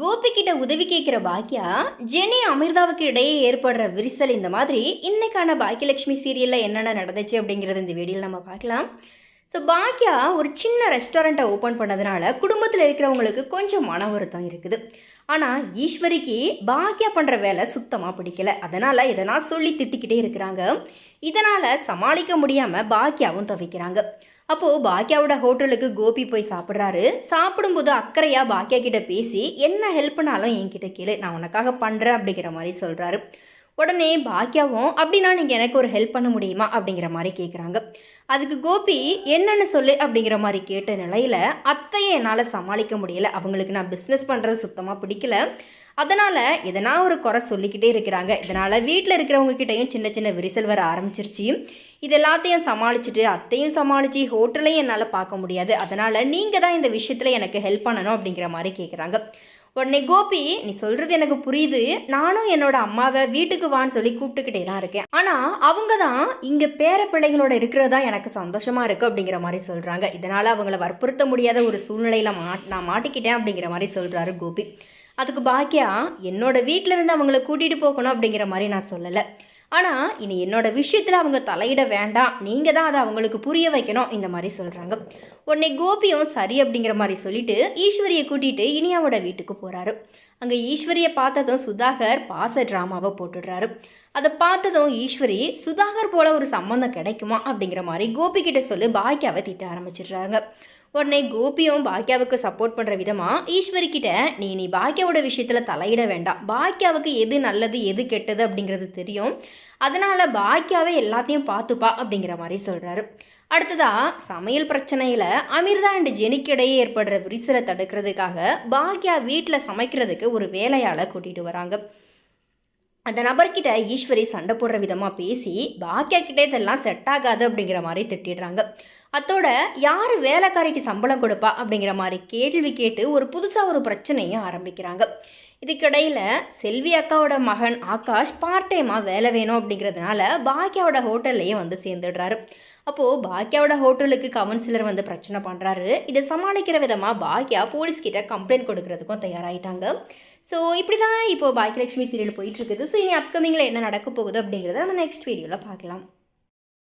கோபி கிட்ட உதவி கேட்குற பாக்கியா ஜெனி அமிர்தாவுக்கு இடையே ஏற்படுற விரிசல் இந்த மாதிரி இன்னைக்கான பாக்கியலட்சுமி சீரியலில் என்னென்ன நடந்துச்சு அப்படிங்கிறது இந்த வீடியோவில் நம்ம பார்க்கலாம். ஸோ பாக்கியா ஒரு சின்ன ரெஸ்டாரண்ட்டை ஓப்பன் பண்ணதுனால குடும்பத்தில் இருக்கிறவங்களுக்கு கொஞ்சம் மன வருத்தம் இருக்குது. ஆனால் ஈஸ்வரிக்கு பாக்கியா பண்ணுற வேலை சுத்தமாக பிடிக்கல. அதனால் இதனால் சொல்லி திட்டிக்கிட்டே இருக்கிறாங்க. இதனால் சமாளிக்க முடியாமல் பாக்கியாவும் தவிக்கிறாங்க. அப்போது பாக்கியாவோட ஹோட்டலுக்கு கோபி போய் சாப்பிட்றாரு. சாப்பிடும்போது அக்கறையாக பாக்கியா கிட்ட பேசி என்ன ஹெல்ப்னாலும் என்கிட்ட கேளு. நான் உனக்காக பண்ணுறேன் அப்படிங்கிற மாதிரி சொல்கிறாரு உடனே பாக்கியாவும் அப்படின்னா நீங்கள் எனக்கு ஒரு ஹெல்ப் பண்ண முடியுமா? அப்படிங்கிற மாதிரி கேட்குறாங்க அதுக்கு கோபி என்னென்னு சொல்லு? அப்படிங்கிற மாதிரி கேட்ட நிலையில் அத்தையை என்னால் சமாளிக்க முடியல. அவங்களுக்கு நான் பிஸ்னஸ் பண்ணுறது சுத்தமாக பிடிக்கல. அதனால் எதனா ஒரு குறை சொல்லிக்கிட்டே இருக்கிறாங்க. இதனால் வீட்டில் இருக்கிறவங்க கிட்டேயும் சின்ன சின்ன விரிசல் வர ஆரம்பிச்சிருச்சு. இது எல்லாத்தையும் சமாளிச்சுட்டு அத்தையும் சமாளித்து ஹோட்டலையும் என்னால் பார்க்க முடியாது. அதனால் நீங்கள் தான் இந்த விஷயத்தில் எனக்கு ஹெல்ப் பண்ணணும் அப்படிங்கிற மாதிரி கேட்குறாங்க உடனே கோபி நீ சொல்கிறது எனக்கு புரியுது. நானும் என்னோட அம்மாவை வீட்டுக்கு வான்னு சொல்லி கூப்பிட்டுக்கிட்டே தான் இருக்கேன். ஆனால் அவங்க தான் இங்கே பேர பிள்ளைகளோட இருக்கிறதா எனக்கு சந்தோஷமாக இருக்குது அப்படிங்கிற மாதிரி சொல்கிறாங்க இதனால் அவங்கள வற்புறுத்த முடியாத ஒரு சூழ்நிலையில் மா நான் மாட்டிக்கிட்டேன் அப்படிங்கிற மாதிரி சொல்கிறாரு கோபி. அதுக்கு பாக்கியா என்னோட வீட்டில் இருந்து அவங்கள கூட்டிகிட்டு போகணும் அப்படிங்கிற மாதிரி நான் சொல்லலை. ஆனால் இனி என்னோட விஷயத்தில் அவங்க தலையிட வேண்டாம். நீங்கள் தான் அதை அவங்களுக்கு புரிய வைக்கணும். இந்த மாதிரி சொல்கிறாங்க உடனே கோபியும் சரி அப்படிங்கிற மாதிரி சொல்லிட்டு ஈஸ்வரியை கூட்டிகிட்டு இனியாவோட வீட்டுக்கு போகிறாரு அங்கே ஈஸ்வரியை பார்த்ததும் சுதாகர் பாச ட்ராமாவை போட்டுடுறாரு. அதை பார்த்ததும் ஈஸ்வரி சுதாகர் போல ஒரு சம்மந்தம் கிடைக்குமா? அப்படிங்கிற மாதிரி கோபி கிட்ட சொல்லி பாக்கியாவை திட்ட ஆரம்பிச்சிடுறாங்க. உடனே கோபியும் பாக்கியாவுக்கு சப்போர்ட் பண்ணுற விதமாக ஈஸ்வரி கிட்ட நீ நீ பாக்கியாவோட விஷயத்தில் தலையிட வேண்டாம். பாக்கியாவுக்கு எது நல்லது எது கெட்டது அப்படிங்கிறது தெரியும். அதனால் பாக்கியாவே எல்லாத்தையும் பார்த்துப்பா அப்படிங்கிற மாதிரி சொல்கிறாரு அடுத்ததாக சமையல் பிரச்சனையில் அமிர்தா அண்ட் ஜெனிக்கிடையே ஏற்படுற விரிசலை தடுக்கிறதுக்காக பாக்கியா வீட்டில் சமைக்கிறதுக்கு ஒரு வேலையாளை கூட்டிகிட்டு வராங்க. அந்த நபர்கிட்ட ஈஸ்வரி சண்டை போடுற விதமாக பேசி பாக்கியா கிட்டே இதெல்லாம் செட் ஆகாது அப்படிங்கிற மாதிரி திட்டிடுறாங்க. அத்தோட யார் வேலைக்காரிக்கு சம்பளம் கொடுப்பா அப்படிங்கிற மாதிரி கேள்வி கேட்டு ஒரு புதுசாக ஒரு பிரச்சனையும் ஆரம்பிக்கிறாங்க. இதுக்கிடையில் செல்வி அக்காவோட மகன் ஆகாஷ் பார்ட் டைமாக வேலை வேணும் அப்படிங்கிறதுனால பாக்கியாவோட ஹோட்டல்லையே வந்து சேர்ந்துடுறாரு. அப்போது பாக்கியாவோட ஹோட்டலுக்கு கவுன்சிலர் வந்து பிரச்சனை பண்ணுறாரு இதை சமாளிக்கிற விதமாக பாக்கியா போலீஸ்கிட்ட கம்ப்ளைண்ட் கொடுக்கறதுக்கும் தயாராகிட்டாங்க ஸோ இப்படி தான் இப்போது பாக்கியலட்சுமி சீரியல் போயிட்டுருக்குது ஸோ இனி அப்கமிங்கில் என்ன நடக்க போகுது அப்படிங்கிறத நம்ம நெக்ஸ்ட் வீடியோவில் பார்க்கலாம்.